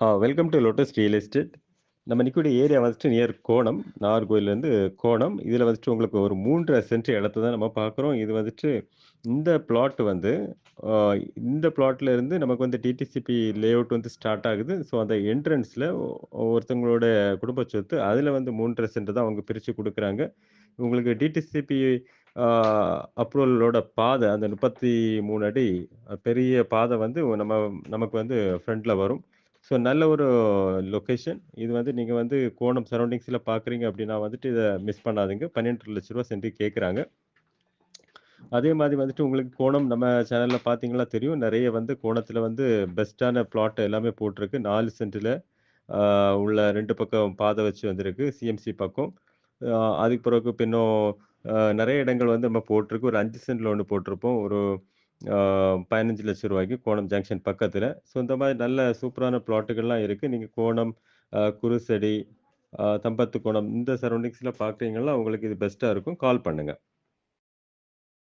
Ah welcome to lotus real estate. நம்ம நிற்கக்கூடிய area வந்துட்டு நியர் கோணம். நாகர்கோயில்லேருந்து கோணம். இதில் வந்துட்டு உங்களுக்கு ஒரு 3 1/2 சென்ட் இடத்த தான் நம்ம பார்க்குறோம். இது வந்துட்டு இந்த பிளாட் வந்து இந்த பிளாட்ல இருந்து நமக்கு வந்து டிடிசிபி லேஅவுட் வந்து ஸ்டார்ட் ஆகுது. ஸோ அந்த என்ட்ரன்ஸில் ஒருத்தவங்களோட குடும்ப சொத்து. அதில் வந்து 3 1/2 சென்ட் தான் அவங்க பிரித்து கொடுக்குறாங்க உங்களுக்கு டிடிசிபி அப்ரூவலோட பாதை அந்த 33 அடி பெரிய பாதை வந்து நம்ம நமக்கு வந்து ஃப்ரண்டில் வரும். ஸோ நல்ல ஒரு லொக்கேஷன் இது வந்து நீங்கள் வந்து கோணம் சரௌண்டிங்ஸில் பார்க்குறீங்க அப்படின்னா வந்துட்டு இதை மிஸ் பண்ணாதீங்க. ரூ. 12,00,000 சென்ட்டுக்கு கேட்குறாங்க. அதே மாதிரி வந்துட்டு உங்களுக்கு கோணம் நம்ம சேனலில் பார்த்தீங்களா தெரியும். நிறைய வந்து கோணத்தில் வந்து பெஸ்ட்டான பிளாட் எல்லாமே போட்டிருக்கு. நாலு சென்டில் உள்ள ரெண்டு பக்கம் பாதை வச்சு வந்திருக்கு. சிஎம்சி பக்கம். அதுக்கு பிறகு பின்னும் நிறைய இடங்கள் வந்து நம்ம போட்டிருக்கு. ஒரு அஞ்சு சென்டில் ஒன்று போட்டிருப்போம். ஒரு பதினஞ்சு லட்சம் ரூபாய்க்கு கோணம் ஜங்ஷன் பக்கத்தில். ஸோ இந்த மாதிரி நல்ல சூப்பரான பிளாட்டுகள்லாம் இருக்குது நீங்கள் கோணம், குருசடி, தம்பத்து கோணம் இந்த சரௌண்டிங்ஸில் பார்க்குறீங்கன்னா உங்களுக்கு இது பெஸ்ட்டாக இருக்கும். கால் பண்ணுங்கள்